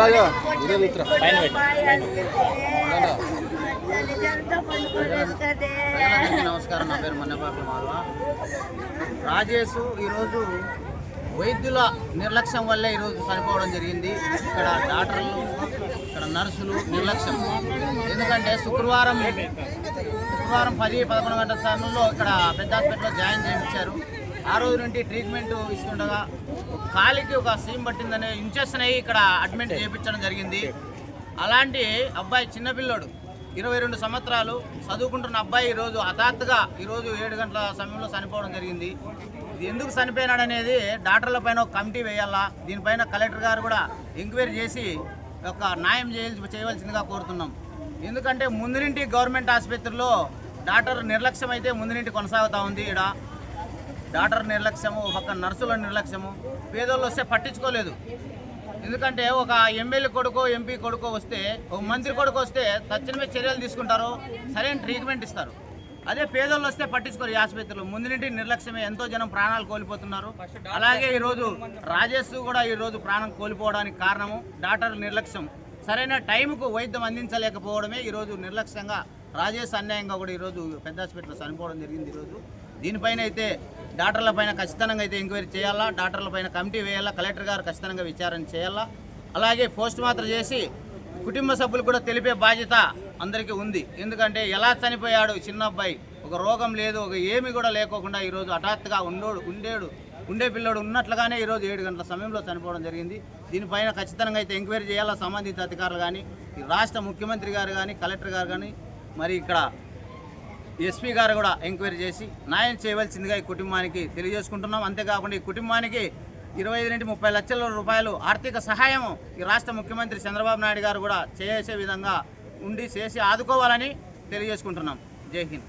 రాజా ఇదే మిత్ర పైన పెట్టు. అందరికీ నమస్కారం. నా పేరు మన్నపాపల మాధవ. రాజేష్ ఈరోజు వైద్యుల నిర్లక్ష్యం వల్లే ఈరోజు చనిపోవడం జరిగింది. ఇక్కడ డాక్టర్లు ఇక్కడ నర్సులు నిర్లక్ష్యం. ఎందుకంటే శుక్రవారం శుక్రవారం పది పదకొండు గంటల సమయంలో ఇక్కడ పెద్ద హాస్పిటల్లో జాయిన్ చేయించారు. ఆ రోజు నుండి ట్రీట్మెంట్ ఇస్తుండగా కాలికి ఒక సీమ్ పట్టిందనే ఇంజక్షన్ అయ్యి ఇక్కడ అడ్మిట్ చేయించడం జరిగింది. అలాంటి అబ్బాయి చిన్నపిల్లోడు ఇరవై రెండు సంవత్సరాలు చదువుకుంటున్న అబ్బాయి ఈరోజు హఠాత్తుగా ఈరోజు ఏడు గంటల సమయంలో చనిపోవడం జరిగింది. ఇది ఎందుకు చనిపోయినాడు అనేది డాక్టర్ల పైన ఒక కమిటీ వేయాలా దీనిపైన కలెక్టర్ గారు కూడా ఎంక్వైరీ చేసి ఒక న్యాయం చేయాల్సి చేయవలసిందిగా కోరుతున్నాం. ఎందుకంటే ముందు నుండి గవర్నమెంట్ ఆసుపత్రిలో డాక్టర్ నిర్లక్ష్యం అయితే ముందు నుండి కొనసాగుతూ ఉంది ఇక్కడ డాక్టర్ నిర్లక్ష్యము ఒక పక్క నర్సుల నిర్లక్ష్యము. పేదోళ్ళు వస్తే పట్టించుకోలేదు. ఎందుకంటే ఒక ఎమ్మెల్యే కొడుకో ఎంపీ కొడుకో వస్తే ఒక మంత్రి కొడుకు వస్తే తక్షణమే చర్యలు తీసుకుంటారు సరైన ట్రీట్మెంట్ ఇస్తారు. అదే పేదోళ్ళు వస్తే పట్టించుకోరు ఆసుపత్రులు. ముందునింటి నిర్లక్ష్యమే ఎంతో జనం ప్రాణాలు కోల్పోతున్నారు. అలాగే ఈరోజు రాజేష్ కూడా ఈరోజు ప్రాణం కోల్పోవడానికి కారణము డాక్టర్ నిర్లక్ష్యం. సరైన టైంకు వైద్యం అందించలేకపోవడమే ఈరోజు నిర్లక్ష్యంగా రాజేష్ అన్యాయంగా కూడా ఈరోజు పెద్ద హాస్పిటల్ చనిపోవడం జరిగింది ఈరోజు. దీనిపైన అయితే డాక్టర్ల పైన ఖచ్చితంగా అయితే ఎంక్వైరీ చేయాలా? డాక్టర్ల పైన కమిటీ వేయాలా? కలెక్టర్ గారు ఖచ్చితంగా విచారణ చేయాలా? అలాగే పోస్ట్ మాత్రం చేసి కుటుంబ సభ్యులు కూడా తెలిపే బాధ్యత అందరికీ ఉంది. ఎందుకంటే ఎలా చనిపోయాడు చిన్న అబ్బాయి? ఒక రోగం లేదు ఒక ఏమి కూడా లేకోకుండా ఈరోజు హఠాత్తుగా ఉండోడు ఉండేడు ఉండే పిల్లోడు ఉన్నట్లుగానే ఈరోజు ఏడు గంటల సమయంలో చనిపోవడం జరిగింది. దీనిపైన ఖచ్చితంగా అయితే ఎంక్వైరీ చేయాలా? సంబంధిత అధికారులు కానీ ఈ రాష్ట్ర ముఖ్యమంత్రి గారు కానీ కలెక్టర్ గారు కానీ మరి ఇక్కడ ఎస్పీ గారు కూడా ఎంక్వైరీ చేసి న్యాయం చేయవలసిందిగా ఈ కుటుంబానికి తెలియజేసుకుంటున్నాం. అంతేకాకుండా ఈ కుటుంబానికి ఇరవై ఐదు నుండి ముప్పై లక్షల రూపాయలు ఆర్థిక సహాయం ఈ రాష్ట్ర ముఖ్యమంత్రి చంద్రబాబు నాయుడు గారు కూడా చేసే విధంగా ఉండి చేసి ఆదుకోవాలని తెలియజేసుకుంటున్నాం. జై హింద్.